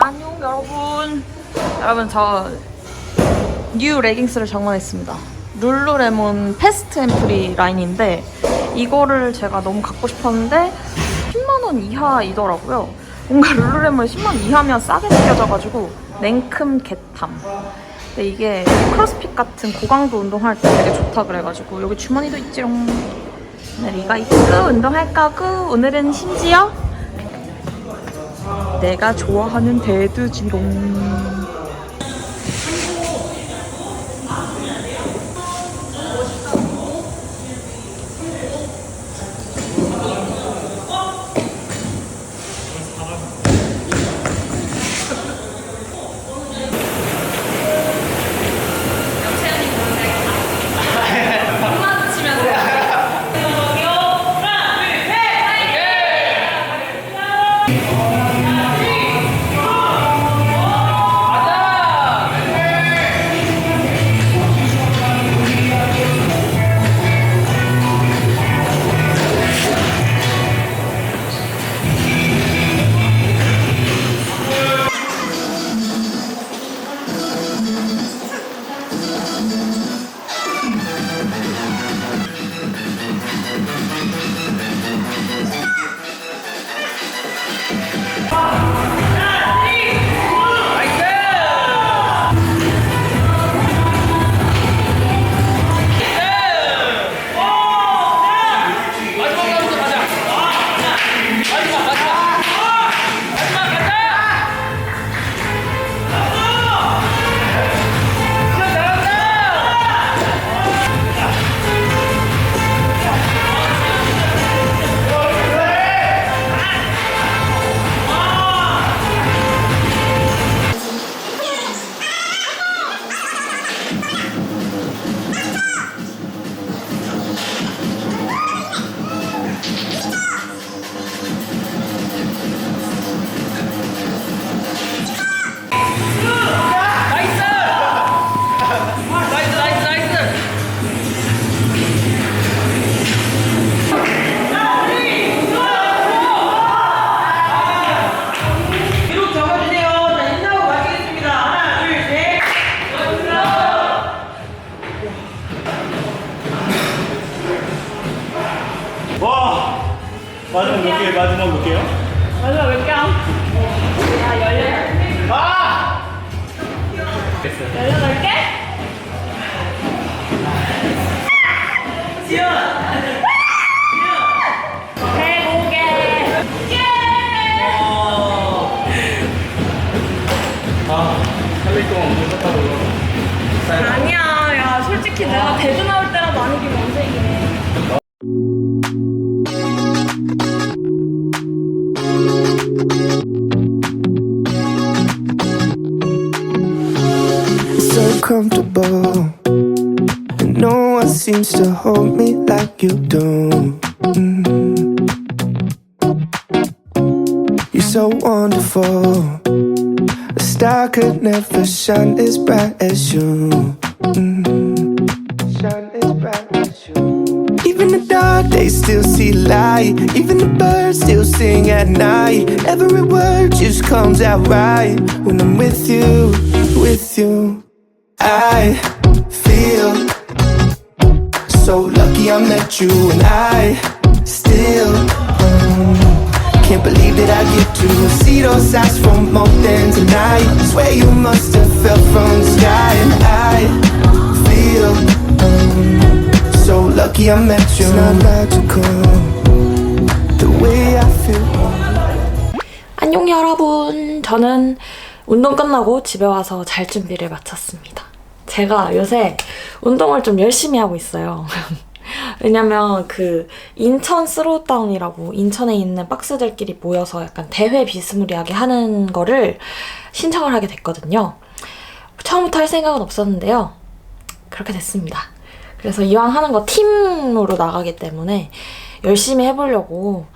안녕 여러분. 여러분 저 뉴 레깅스를 장만했습니다. 룰루레몬 패스트 앤 프리 라인인데 이거를 제가 너무 갖고 싶었는데 10만원 이하이더라고요. 뭔가 룰루레몬 10만원 이하면 싸게 느껴져가지고 냉큼 개탐. 근데 이게 크로스핏 같은 고강도 운동할 때 되게 좋다 그래가지고 여기 주머니도 있지롱. 오늘 이거 입고 운동할 거고 오늘은 심지어 내가 좋아하는 대두지롱. Shine as bright as you. Mm. Shine as bright as you. Even the dark days still see light. Even the birds still sing at night. Every word just comes out right when I'm with you, with you. I feel so lucky I met you, and I still can't believe that I get to see those eyes for more than tonight. Swear you must have fell from the sky, and I feel um, so lucky I met you. It's not logical the way I feel. 안녕 여러분. 저는 운동 끝나고 집에 와서 잘 준비를 마쳤습니다. 제가 요새 운동을 좀 열심히 하고 있어요. 왜냐면 그 인천 스로우다운이라고 인천에 있는 박스들끼리 모여서 약간 대회 비스무리하게 하는 거를 신청을 하게 됐거든요. 처음부터 할 생각은 없었는데요. 그렇게 됐습니다. 그래서 이왕 하는 거 팀으로 나가기 때문에 열심히 해보려고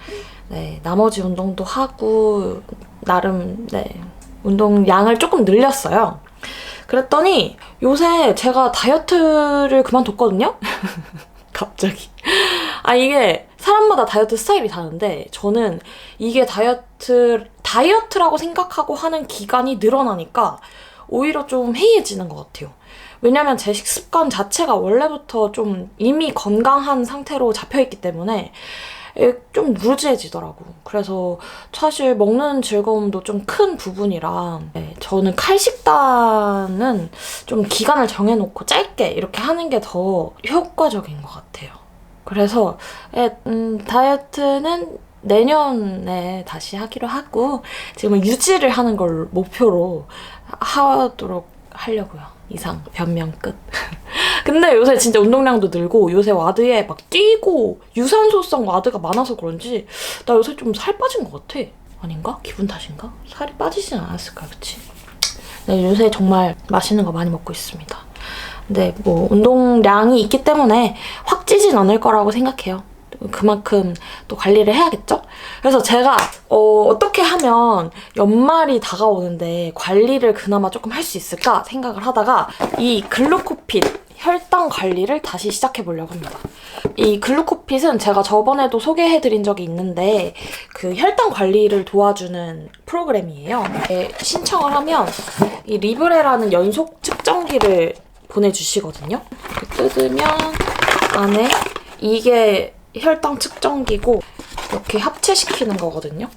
네, 나머지 운동도 하고 나름 네, 운동 양을 조금 늘렸어요. 그랬더니 요새 제가 다이어트를 그만뒀거든요. 갑자기. 아 이게 사람마다 다이어트 스타일이 다른데 저는 이게 다이어트 다이어트라고 생각하고 하는 기간이 늘어나니까 오히려 좀 해이해지는 것 같아요. 왜냐면 제 식습관 자체가 원래부터 좀 이미 건강한 상태로 잡혀있기 때문에 에, 좀 무지해지더라고. 그래서 사실 먹는 즐거움도 좀 큰 부분이라 네, 저는 칼식단은 좀 기간을 정해놓고 짧게 이렇게 하는 게 더 효과적인 것 같아요. 그래서 에, 음, 다이어트는 내년에 다시 하기로 하고 지금은 유지를 하는 걸 목표로 하도록 하려고요. 이상 변명 끝. 근데 요새 진짜 운동량도 늘고 요새 와드에 막 뛰고 유산소성 와드가 많아서 그런지 나 요새 좀 살 빠진 것 같아. 아닌가? 기분 탓인가? 살이 빠지진 않았을까, 그치? 네, 요새 정말 맛있는 거 많이 먹고 있습니다. 근데 뭐 운동량이 있기 때문에 확 찌진 않을 거라고 생각해요. 그만큼 또 관리를 해야겠죠? 그래서 제가 어, 어떻게 하면 연말이 다가오는데 관리를 그나마 조금 할 수 있을까 생각을 하다가 이 글루코핏 혈당 관리를 다시 시작해 보려고 합니다. 이 글루코핏은 제가 저번에도 소개해 드린 적이 있는데 그 혈당 관리를 도와주는 프로그램이에요. 네, 신청을 하면 이 리브레라는 연속 측정기를 보내주시거든요. 뜯으면 안에 이게 혈당 측정기고 이렇게 합체시키는 거거든요.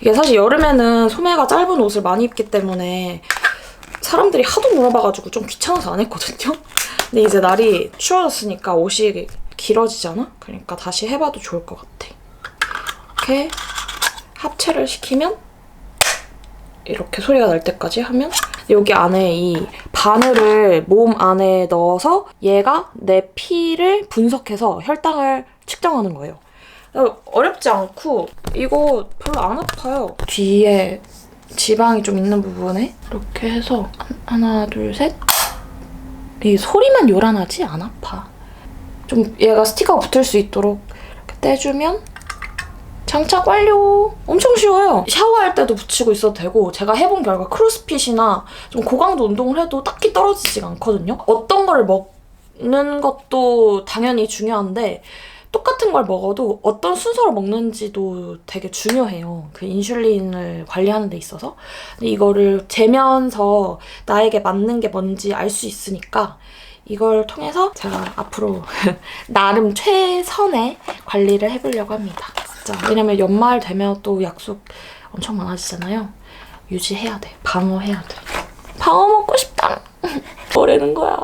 이게 사실 여름에는 소매가 짧은 옷을 많이 입기 때문에 사람들이 하도 물어봐가지고 좀 귀찮아서 안 했거든요. 근데 이제 날이 추워졌으니까 옷이 길어지잖아? 그러니까 다시 해봐도 좋을 것 같아. 이렇게 합체를 시키면 이렇게 소리가 날 때까지 하면 여기 안에 이 바늘을 몸 안에 넣어서 얘가 내 피를 분석해서 혈당을 측정하는 거예요. 어렵지 않고 이거 별로 안 아파요. 뒤에 지방이 좀 있는 부분에 이렇게 해서 하나 둘 셋. 이 소리만 요란하지 안 아파. 좀 얘가 스티커가 붙을 수 있도록 이렇게 떼주면 장착 완료! 엄청 쉬워요. 샤워할 때도 붙이고 있어도 되고 제가 해본 결과 크로스핏이나 좀 고강도 운동을 해도 딱히 떨어지지가 않거든요. 어떤 걸 먹는 것도 당연히 중요한데 똑같은 걸 먹어도 어떤 순서로 먹는지도 되게 중요해요. 그 인슐린을 관리하는 데 있어서. 이거를 재면서 나에게 맞는 게 뭔지 알 수 있으니까 이걸 통해서 제가 앞으로 나름 최선의 관리를 해보려고 합니다. 진짜. 왜냐면 연말 되면 또 약속 엄청 많아지잖아요. 유지해야 돼. 방어해야 돼. 방어 먹고 싶다. 뭐라는 거야.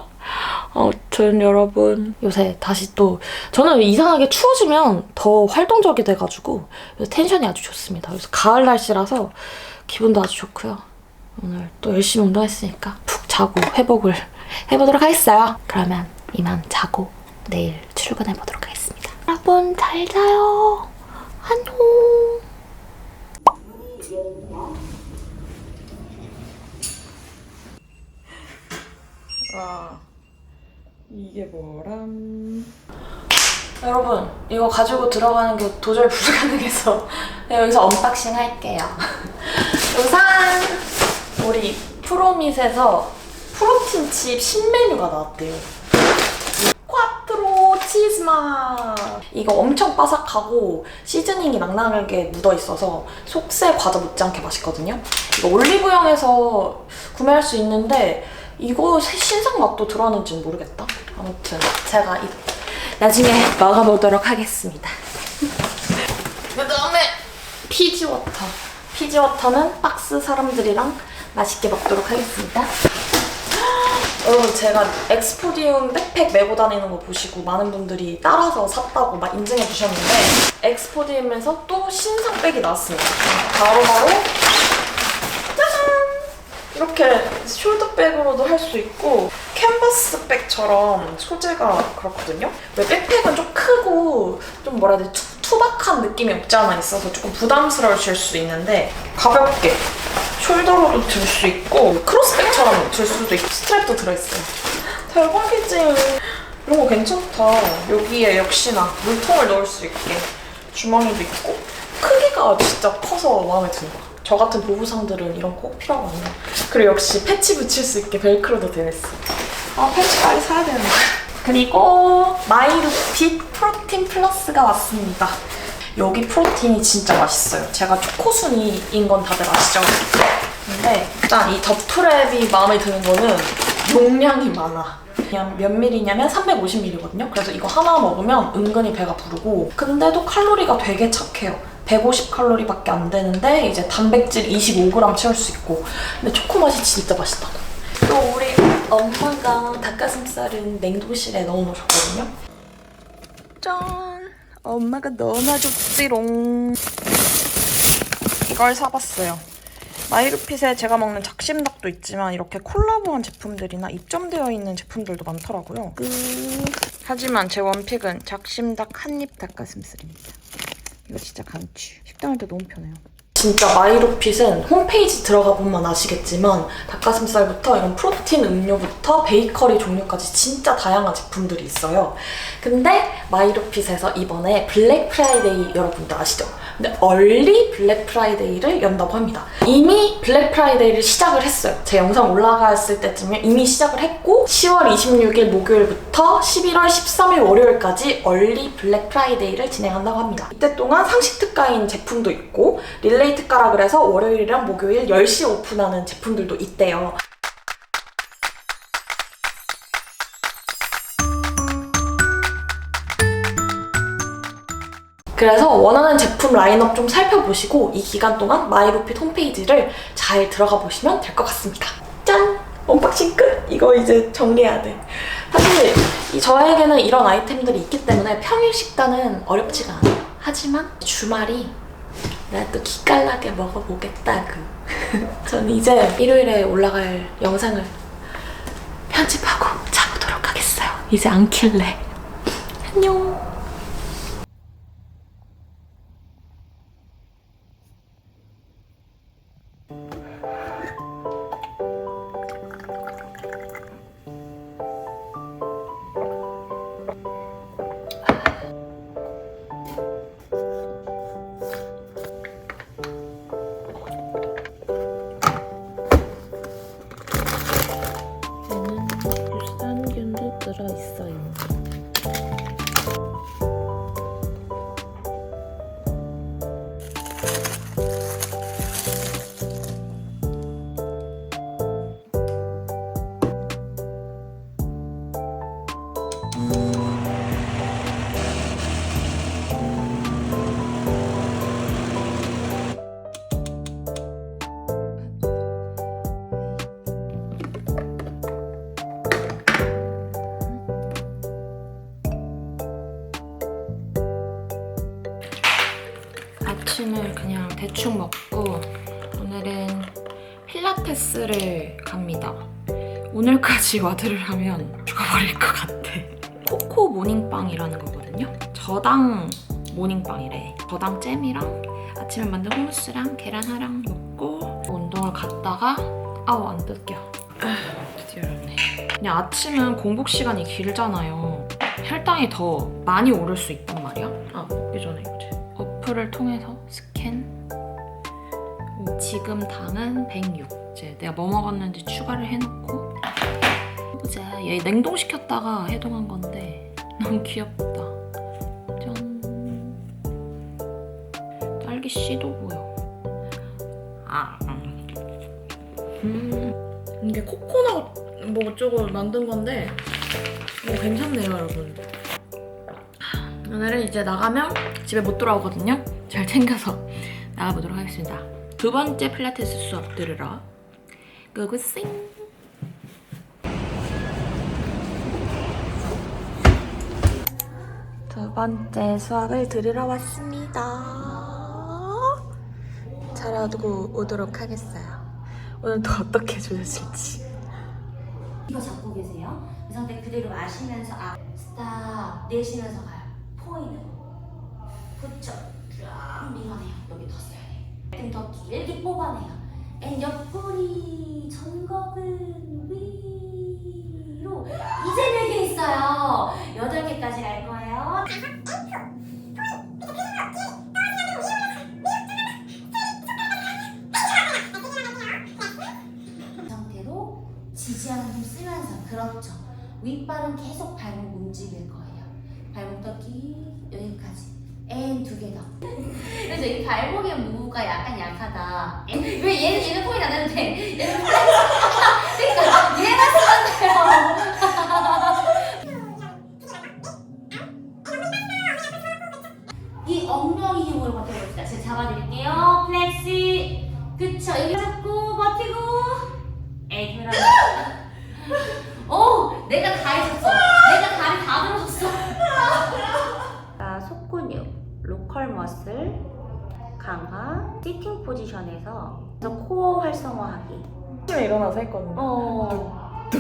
아무튼 여러분 요새 다시 또 저는 이상하게 추워지면 더 활동적이 돼가지고 텐션이 아주 좋습니다. 그래서 가을 날씨라서 기분도 아주 좋고요. 오늘 또 열심히 운동했으니까 푹 자고 회복을 해보도록 하겠어요. 그러면 이만 자고 내일 출근해 보도록 하겠습니다. 여러분 잘 자요. 안녕. 아 이게 뭐람? 여러분 이거 가지고 들어가는 게 도저히 불가능해서 여기서 언박싱 할게요. 우선 우리 프로밋에서 프로틴 칩 신메뉴가 나왔대요. 치즈맛 이거 엄청 바삭하고 시즈닝이 낭낭하게 묻어 있어서 속세 과자 못지않게 맛있거든요. 이거 올리브영에서 구매할 수 있는데 이거 신상 맛도 들어가는지는 모르겠다. 아무튼 제가 이, 나중에 먹어보도록 하겠습니다. 그 다음에 피지워터. 피지워터는 박스 사람들이랑 맛있게 먹도록 하겠습니다. 여러분 제가 엑스포디움 백팩 메고 다니는 거 보시고 많은 분들이 따라서 샀다고 막 인증해 주셨는데 엑스포디움에서 또 신상 백이 나왔습니다. 바로바로 짜잔! 이렇게 숄더백으로도 할 수 있고 캔버스 백처럼 소재가 그렇거든요. 왜 백팩은 좀 크고 좀 뭐라 해야 되지 투, 투박한 느낌이 없지 않아 있어서 조금 부담스러우실 수 있는데 가볍게 숄더로도 들 수 있고 크로스백처럼 들 수도 있고 스트랩도 들어있어요. 대박이지. 이런 거 괜찮다. 여기에 역시나 물통을 넣을 수 있게 주머니도 있고 크기가 진짜 커서 마음에 드는 거야. 저 같은 보부상들은 이런 거 꼭 필요하거든요. 그리고 역시 패치 붙일 수 있게 벨크로도 되어 있어. 아 패치 빨리 사야 되는데. 그리고 마이루핏 프로틴 플러스가 왔습니다. 여기 프로틴이 진짜 맛있어요. 제가 초코순이인 건 다들 아시죠? 근데 일단 이 더프랩이 마음에 드는 거는 용량이 많아. 그냥 몇 밀리냐면 350ml거든요. 그래서 이거 하나 먹으면 은근히 배가 부르고 근데도 칼로리가 되게 착해요. 150칼로리밖에 안 되는데 이제 단백질 25g 채울 수 있고 근데 초코 맛이 진짜 맛있다. 또 우리 엄마가 닭가슴살은 냉동실에 넣어놓으셨거든요. 짠! 엄마가 넣어놔줬지롱. 이걸 사봤어요. 마이루핏에 제가 먹는 작심닭도 있지만 이렇게 콜라보한 제품들이나 입점되어 있는 제품들도 많더라고요. 끝. 하지만 제 원픽은 작심닭 한입 닭가슴살입니다. 이거 진짜 강추. 식당할 때 너무 편해요. 진짜 마이로핏은 홈페이지 들어가 보면 아시겠지만 닭가슴살부터 이런 프로틴 음료부터 베이커리 종류까지 진짜 다양한 제품들이 있어요. 근데 마이로핏에서 이번에 블랙 프라이데이 여러분들 아시죠? 얼리 블랙 프라이데이를 연다고 합니다. 이미 블랙 프라이데이를 시작을 했어요. 제 영상 올라갔을 때쯤에 이미 시작을 했고 10월 26일 목요일부터 11월 13일 월요일까지 얼리 블랙 프라이데이를 진행한다고 합니다. 이때 동안 상식 특가인 제품도 있고 릴레이 특가라 그래서 월요일이랑 목요일 10시 오픈하는 제품들도 있대요. 그래서 원하는 제품 라인업 좀 살펴보시고 이 기간 동안 마이로핏 홈페이지를 잘 들어가 보시면 될 것 같습니다. 짠! 언박싱 끝! 이거 이제 정리해야 돼. 사실 이 저에게는 이런 아이템들이 있기 때문에 평일 식단은 어렵지가 않아요. 하지만 주말이 내가 또 기깔나게 먹어보겠다고. 저는 이제 일요일에 올라갈 영상을 편집하고 자보도록 하겠어요. 이제 안 킬래. 안녕. 필라테스를 갑니다. 오늘까지 와드를 하면 죽어버릴 것 같아. 코코 모닝빵이라는 거거든요. 저당 모닝빵이래. 저당 잼이랑 아침에 만든 후무스랑 계란 하랑 먹고 운동을 갔다가 아우 안 뜯겨. 아, 드디어 열었네. 그냥 아침은 공복 시간이 길잖아요. 혈당이 더 많이 오를 수 있단 말이야. 아 먹기 전에 이제 어플을 통해서 스캔. 오, 지금 당은 106. 내가 뭐 먹었는지 추가를 해놓고 보자. 얘 냉동시켰다가 해동한 건데 너무 귀엽다. 짠. 딸기 씨도 보여. 아. 음. 이게 코코넛 뭐 어쩌고 만든 건데 이거 괜찮네요, 여러분. 오늘은 이제 나가면 집에 못 돌아오거든요. 잘 챙겨서 나가보도록 하겠습니다. 두 번째 필라테스 수업 들으러 고고싱! 두 번째 수업을 들으러 왔습니다. 잘하고 오도록 하겠어요. 오늘 또 어떻게 주셨을지. 이거 잡고 계세요. 그 상태 그대로 마시면서 아 스탑 내쉬면서 가요. 포인트. 그쵸. 쫙 밀어내요. 여기 더 세요. 등더 길게 뽑아내요. 앤 옆구리 전겁은 위로 이제 네 개 있어요. 여덟 개까지 갈 거예요. 이 상태로 지지하는 힘 쓰면서 그렇죠. 윗발은 계속 발목 움직일 거예요. 발목 떴기 여기까지. 앤두개 더. 그래서 이 발목의 무브가 약간 약하다. 앤, 왜 얘는 얘는 포인트 안 되는데 얘는 포인트. 그러니까 얘만 쓰면 이 엉덩이 힘으로 버텨봅시다. 제가 잡아드릴게요. 플렉시. 그쵸. 여기 잡고 버티고. 에이, 그럼. 오! 내가 다 해줬어. 머슬, 강화, 시팅 포지션에서 그래서 코어 활성화하기. 아침에 일어나서 했거든요. 어.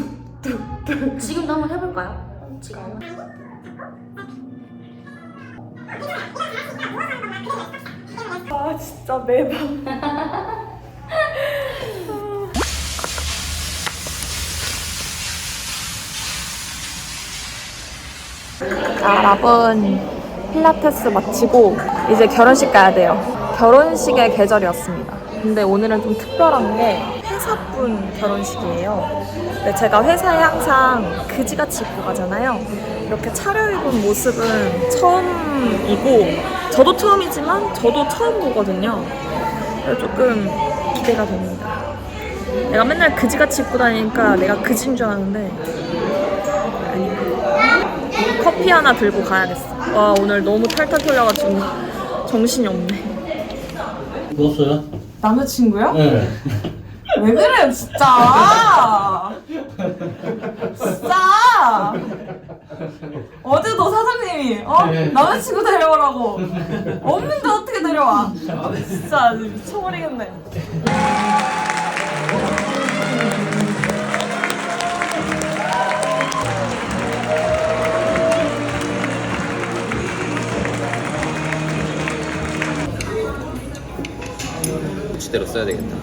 지금도 한번 해볼까요? 지금 한번. 아 진짜 매번. 자, 여러분 필라테스 마치고 이제 결혼식 가야 돼요. 결혼식의 계절이었습니다. 근데 오늘은 좀 특별한 게 회사분 결혼식이에요. 근데 제가 회사에 항상 그지같이 입고 가잖아요. 이렇게 차려입은 모습은 처음이고 저도 처음이지만 저도 처음 보거든요. 그래서 조금 기대가 됩니다. 내가 맨날 그지같이 입고 다니니까 내가 그지인 줄 아는데 커피 하나 들고 가야겠어. 와 오늘 너무 탈탈 털려가지고 정신이 없네. 누웠어요? 남자친구요? 네. 왜 그래요 진짜 진짜 어제도 사장님이 어? 남자친구 데려오라고 없는데 어떻게 데려와 진짜 미쳐버리겠네 주대로 써야 되겠다.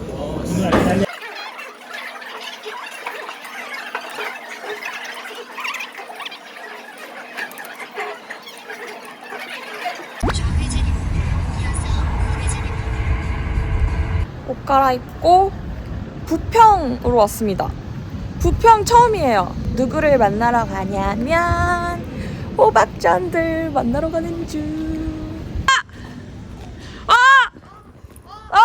옷 갈아입고 부평으로 왔습니다. 부평 처음이에요. 누구를 만나러 가냐면 호박전들 만나러 가는 중 아! 아! 아!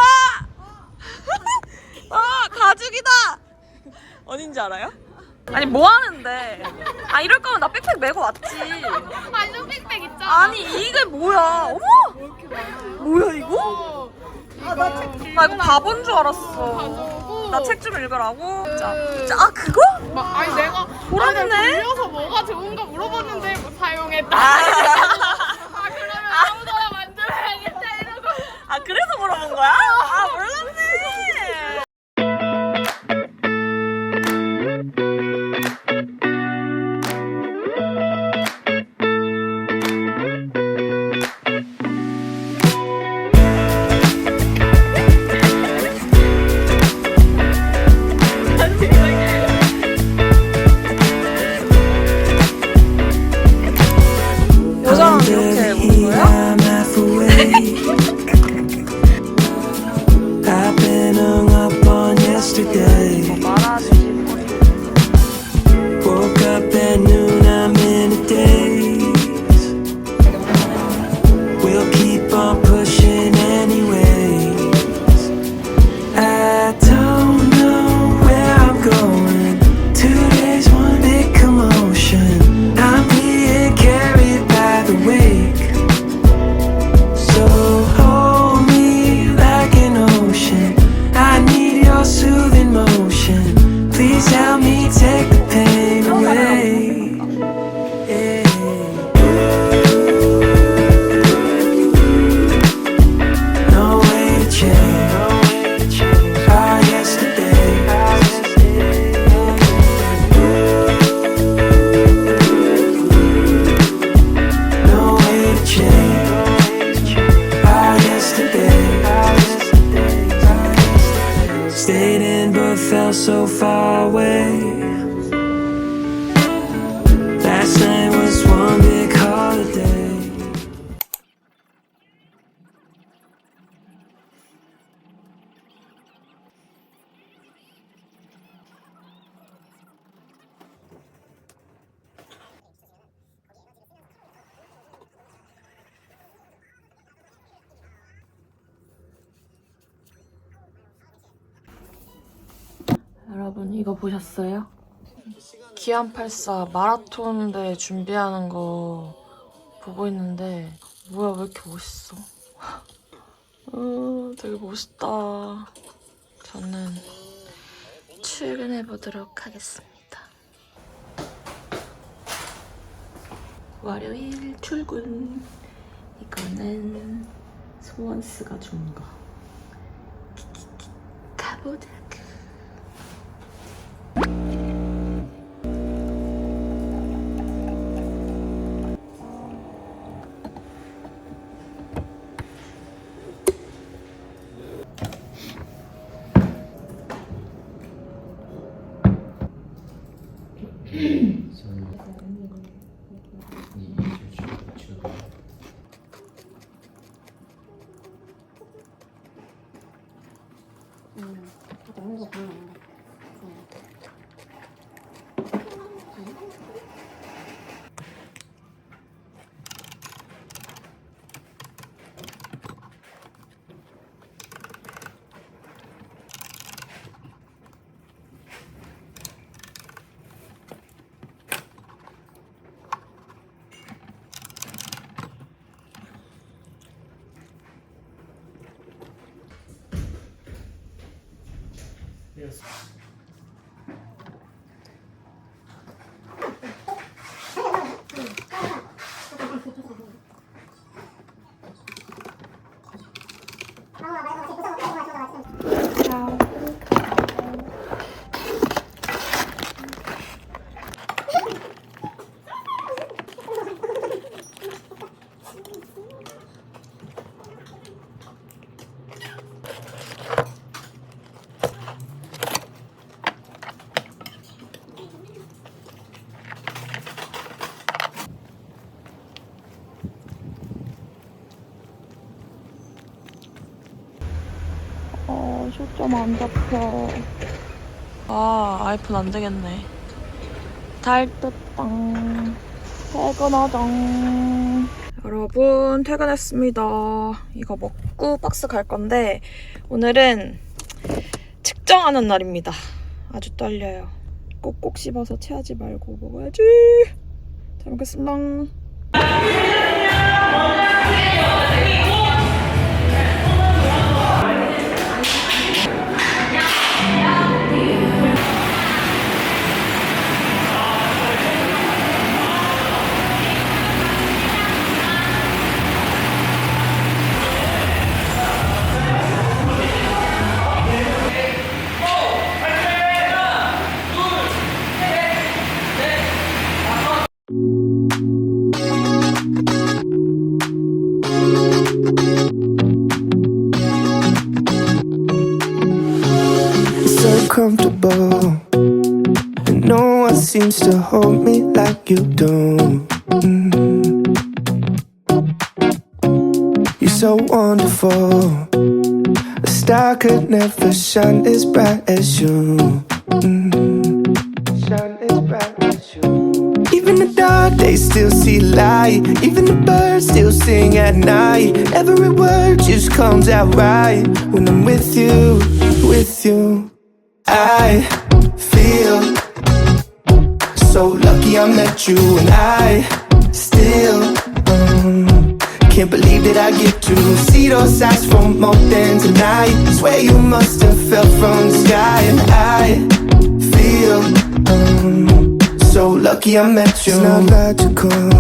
아! 가죽이다! 어딘지 알아요? 아니 뭐 하는데? 아 이럴 거면 나 백팩 메고 왔지. 완전 빽빽 있잖아. 아니 이게 뭐야? 어머! 뭐야 이거? 나 이거 바본 줄 알았어. 나 책 좀 읽으라고. 자, 자, 아 그거? 막, 아니 내가 돌았네? 아니, 돌려서 뭐가 좋은가 물어봤는데 뭐 사용했다. 아, 아 그러면 아무거나 만들어야겠다 이러고. 아 그래서 물어본 거야? fell so far away. 보셨어요? 기안84 마라톤 대 준비하는 거 보고 있는데 뭐야 왜 이렇게 멋있어? 어, 되게 멋있다. 저는 출근해 보도록 하겠습니다. 월요일 출근. 이거는 소원스가 준 거. 가보자 초점 안 잡혀. 아, 아이폰 안 되겠네. 잘 떴당. 퇴근하자. 여러분, 퇴근했습니다. 이거 먹고 박스 갈 건데, 오늘은 측정하는 날입니다. 아주 떨려요. 꼭꼭 씹어서 체하지 말고 먹어야지. 잘 먹겠습니다. So wonderful. A star could never shine as bright as you. Mm. Shine as bright as you. Even the dark days still see light. Even the birds still sing at night. Every word just comes out right when I'm with you, with you. I feel so lucky I met you, and I still um, can't believe that I get to see those eyes for more than tonight. Swear you must have fell from the sky, and I feel um, so lucky I met you. It's not logical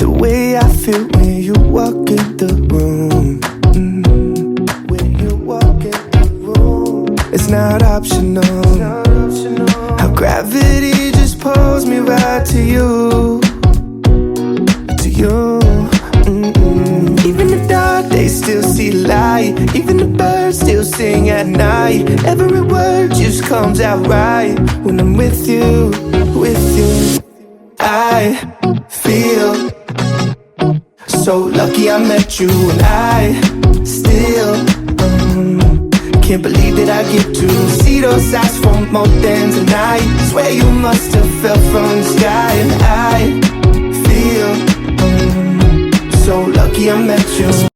the way I feel when you walk in the room. Mm. When you walk in the room, it's not optional. How gravity just pulls me right to you, to you. Even the birds still sing at night. Every word just comes out right when I'm with you, with you. I feel so lucky I met you, and I still um, can't believe that I get to see those eyes for more than tonight. Swear you must have fell from the sky, and I feel um, so lucky I met you.